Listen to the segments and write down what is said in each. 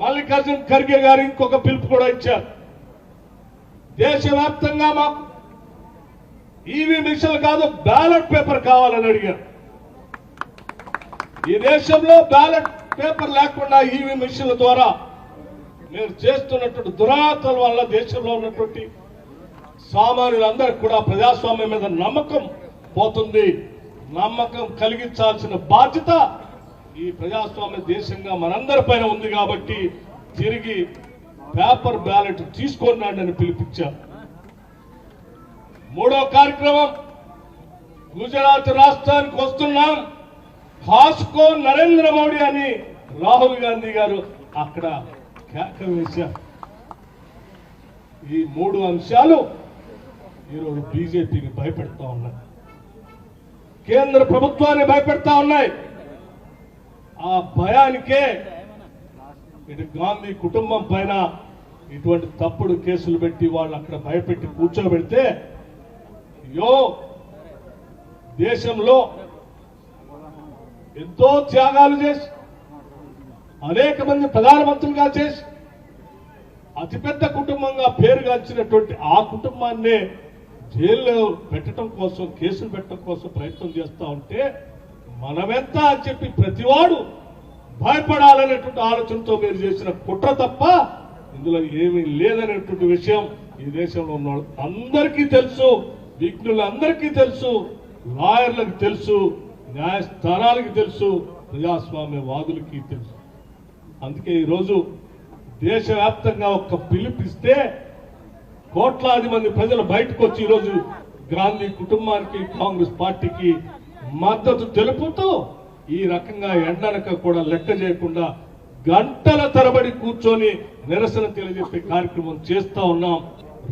మల్లికార్జున్ ఖర్గే గారు ఇంకొక పిలుపు కూడా ఇచ్చారు. దేశవ్యాప్తంగా మాకు ఈవీ మిషన్లు కాదు బ్యాలెట్ పేపర్ కావాలని అడిగారు. ఈ దేశంలో బ్యాలెట్ పేపర్ లేకుండా ఈవీ మిషన్ల ద్వారా మీరు చేస్తున్నటువంటి దురాతల వల్ల దేశంలో ఉన్నటువంటి సామాన్యులందరికీ కూడా ప్రజాస్వామ్యం మీద నమ్మకం పోతుంది. నమ్మకం కలిగించాల్సిన బాధ్యత ఈ ప్రజాస్వామ్య దేశంగా మనందరి పైన ఉంది కాబట్టి తిరిగి పేపర్ బ్యాలెట్ తీసుకున్నాడు అని పిలిపించారు మూడో కార్యక్రమం గుజరాత్ రాష్ట్రానికి వస్తున్నాం. హాస్కో నరేంద్ర మోడీ అని రాహుల్ గాంధీ గారు అక్కడ కేక వేశారు. ఈ మూడు అంశాలు ఈరోజు బీజేపీని భయపెడతా ఉన్నాయి. కేంద్ర ప్రభుత్వాన్ని భయపెడతా ఉన్నాయి. ఆ భయానికే ఇటు గాంధీ కుటుంబం పైన ఇటువంటి తప్పుడు కేసులు పెట్టి వాళ్ళు అక్కడ భయపెట్టి కూర్చోబెడితే యో దేశంలో ఎంతో త్యాగాలు చేసి అనేక మంది ప్రధానమంత్రులుగా చేసి అతిపెద్ద కుటుంబంగా పేరుగాంచినటువంటి ఆ కుటుంబాన్నే జైల్లో పెట్టడం కోసం కేసులు పెట్టడం కోసం ప్రయత్నం చేస్తా ఉంటే మనమెంత అని చెప్పి ప్రతివాడు భయపడాలనేటువంటి ఆలోచనతో మీరు చేసిన కుట్ర తప్ప ఇందులో ఏమీ లేదనేటువంటి విషయం ఈ దేశంలో ఉన్న అందరికీ తెలుసు విఘ్నులందరికీ తెలుసు లాయర్లకు తెలుసు న్యాయస్థానాలకి తెలుసు ప్రజాస్వామ్య వాదులకి తెలుసు. అందుకే ఈరోజు దేశవ్యాప్తంగా ఒక పిలుపిస్తే కోట్లాది మంది ప్రజలు బయటకు వచ్చి ఈరోజు గాంధీ కుటుంబానికి కాంగ్రెస్ పార్టీకి మద్దతు తెలుపుతూ ఈ రకంగా ఎండనక కూడా లెక్క చేయకుండా గంటల తరబడి కూర్చొని నిరసన తెలియజెప్పే కార్యక్రమం చేస్తా ఉన్నాం.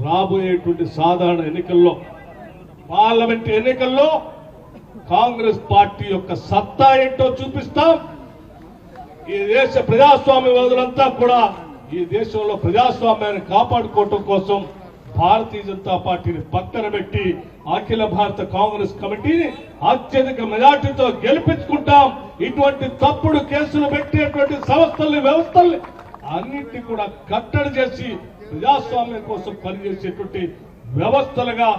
రాబోయేటువంటి సాధారణ ఎన్నికల్లో పార్లమెంట్ ఎన్నికల్లో కాంగ్రెస్ పార్టీ యొక్క సత్తా ఏంటో చూపిస్తాం. ఈ దేశ ప్రజాస్వామ్యవాదులంతా కూడా ఈ దేశంలో ప్రజాస్వామ్యాన్ని కాపాడుకోవటం కోసం భారతీయ జనతా పార్టీని పక్కన పెట్టి అఖిల భారత కాంగ్రెస్ కమిటీని అత్యధిక మెజార్టీతో గెలిపించుకుంటాం. ఇటువంటి తప్పుడు కేసులు పెట్టేటువంటి సంస్థల్ని వ్యవస్థల్ని అన్నింటినీ కూడా కట్టడి చేసి ప్రజాస్వామ్యం కోసం పనిచేసేటువంటి వ్యవస్థలుగా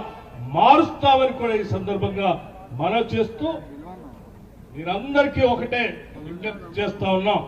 మారుస్తామని కూడా ఈ సందర్భంగా మనం చేస్తూ మీరందరికీ ఒకటే విజ్ఞప్తి చేస్తా ఉన్నాం.